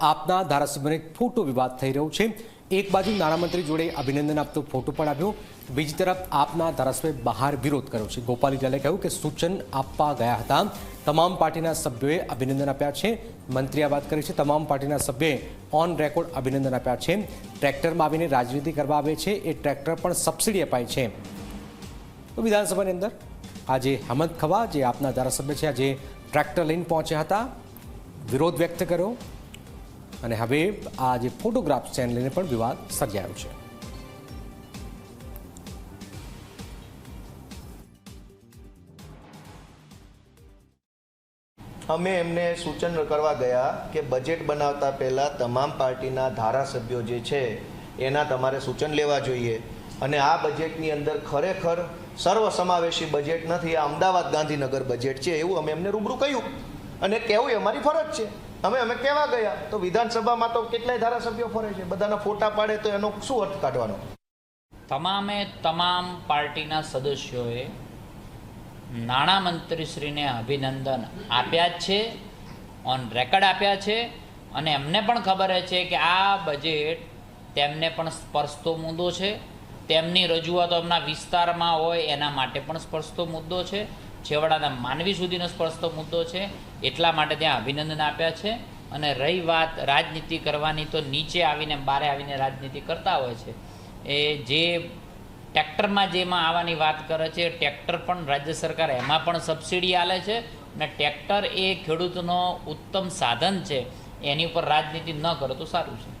આપના ધારાસભ્યનો ફોટો વિવાદ થઈ રહ્યો છે. એક બાજુ નાણામંત્રી જોડે અભિનંદન આપતો ફોટો પણ આવ્યો. બીજી તરફ આપના ધારાસભ્ય બહાર વિરોધ કર્યો છે. ગોપાલ ઇટાલે કહ્યું કે સૂચન આપવા ગયા હતા. તમામ પાર્ટીના સભ્યોએ અભિનંદન આપ્યા છે. મંત્રીએ આ વાત કરી છે. તમામ પાર્ટીના સભ્યોએ ઓન રેકોર્ડ અભિનંદન આપ્યા છે. ટ્રેક્ટરમાં આવીને રાજનીતિ કરવા આવે છે. એ ટ્રેક્ટર પણ સબસિડી અપાય છે. તો વિધાનસભાની અંદર આજે હેમંત ખવા જે આપના ધારાસભ્ય છે, આજે ટ્રેક્ટર લઈને પહોંચ્યા હતા. વિરોધ વ્યક્ત કર્યો. અને હવે આ જે ફોટોગ્રાફ્સ છે એને લઈને પણ વિવાદ સર્જાયો છે. અમે એમને સૂચન કરવા ગયા કે બજેટ બનાવતા પહેલાં તમામ પાર્ટીના ધારાસભ્યો જે છે, એના તમારે સૂચન લેવા જોઈએ. અને આ બજેટની અંદર ખરેખર સર્વસમાવેશી બજેટ નથી, આ અમદાવાદ ગાંધીનગર બજેટ છે એવું અમે એમને રૂબરૂ કહ્યું. અને કહેવું એ અમારી ફરજ છે. અમે અમે કેવા ગયા? તો વિધાનસભામાં તો કેટલાય ધારાસભ્યો ફરે છે. બધાના ફોટા પાડે તો એનો શું અર્થ કાઢવાનો? તમામે તમામ પાર્ટીના સદસ્યોએ નાણામંત્રીશ્રીને અભિનંદન આપ્યા જ છે ઓન રેકર્ડ આપ્યા છે, અને એમને પણ ખબર છે કે આ બજેટ તેમને પણ સ્પર્શતો મુદ્દો છે. તેમની રજૂઆતો એમના વિસ્તારમાં હોય એના માટે પણ સ્પર્શતો મુદ્દો છે. છેવાડાના માનવી સુધીનો સ્પર્શતો મુદ્દો છે. એટલા માટે ત્યાં અભિનંદન આપ્યા છે. અને રહી વાત રાજનીતિ કરવાની તો નીચે આવીને બારે આવીને રાજનીતિ કરતા હોય છે. એ જે ટ્રેક્ટરમાં જેમાં આવવાની વાત કરે છે, ટ્રેક્ટર પણ રાજ્ય સરકાર એમાં પણ સબસિડી આલે છે અને ટ્રેક્ટર એ ખેડૂતનો ઉત્તમ સાધન છે. એની ઉપર રાજનીતિ ન કરો તો સારું છે.